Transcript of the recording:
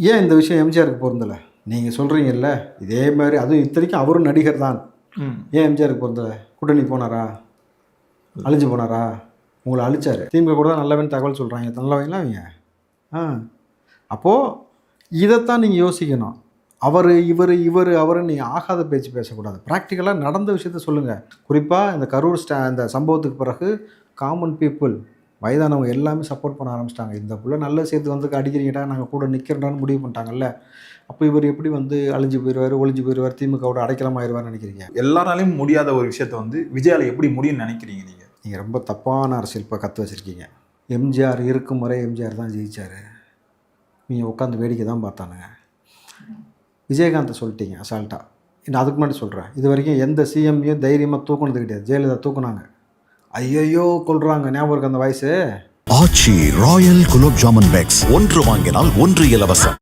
ஏன் இந்த விஷயம் எம்ஜிஆருக்கு பொருந்தலை? நீங்கள் சொல்கிறீங்கல்ல இதே மாதிரி அதுவும் இத்தனைக்கும் அவரும் நடிகர் தான். ஏன் எம்ஜிஆருக்கு பொருந்தலை? கூட்டணி போனாரா? அழிஞ்சு போனாரா? உங்களை அழிச்சாரு. திமுக கூட தான் நல்லவன் தகவல் சொல்கிறாங்க நல்லவங்களா அவங்க ஆ. அப்போது இதைத்தான் நீங்கள் யோசிக்கணும். அவர் இவர் இவர் அவர் நீங்கள் ஆகாத பேச்சு பேசக்கூடாது. ப்ராக்டிக்கலாக நடந்த விஷயத்த சொல்லுங்கள் குறிப்பாக இந்த கரூர் ஸ்டா இந்த சம்பவத்துக்கு பிறகு காமன் பீப்புள் வயதானவங்க எல்லாமே சப்போர்ட் பண்ண ஆரம்பிச்சிட்டாங்க. இந்த புள்ள நல்ல சேர்த்து வந்து அடிக்கிறீங்கடா நாங்கள் கூட நிற்கிறோன்னு முடிவு பண்ணிட்டாங்கல்ல. அப்போ இவர் எப்படி வந்து அழிஞ்சு போயிடுவார் ஒளிஞ்சு போயிடுவார் திமுகவோட அடைக்கலமாயிருவார்னு நினைக்கிறீங்க? எல்லாராலையும் முடியாத ஒரு விஷயத்த வந்து விஜயால எப்படி முடியும்னு நினைக்கிறீங்க நீங்க? நீங்கள் ரொம்ப தப்பான அரசியல் இப்போ கற்று வச்சுருக்கீங்க. எம்ஜிஆர் இருக்கும் வரை எம்ஜிஆர் தான் ஜெயிச்சார். நீங்கள் உட்காந்து வேடிக்கை தான் பார்த்தானுங்க. விஜயகாந்தை சொல்லிட்டீங்க அசால்ட்டாக இன்னும் அதுக்கு முன்னாடி சொல்கிறேன் இது வரைக்கும் எந்த சிஎம்மையும் தைரியமாக தூக்குனது கிடையாது. ஜெயலலிதா தூக்குனாங்க. ஐயையோ கொள்றாங்க ஞாபகம் இருக்கு அந்த வயசு ஆச்சி ராயல் குலோப் ஜாமுன் பேக்ஸ். ஒன்று வாங்கினால் ஒன்று இலவசம்.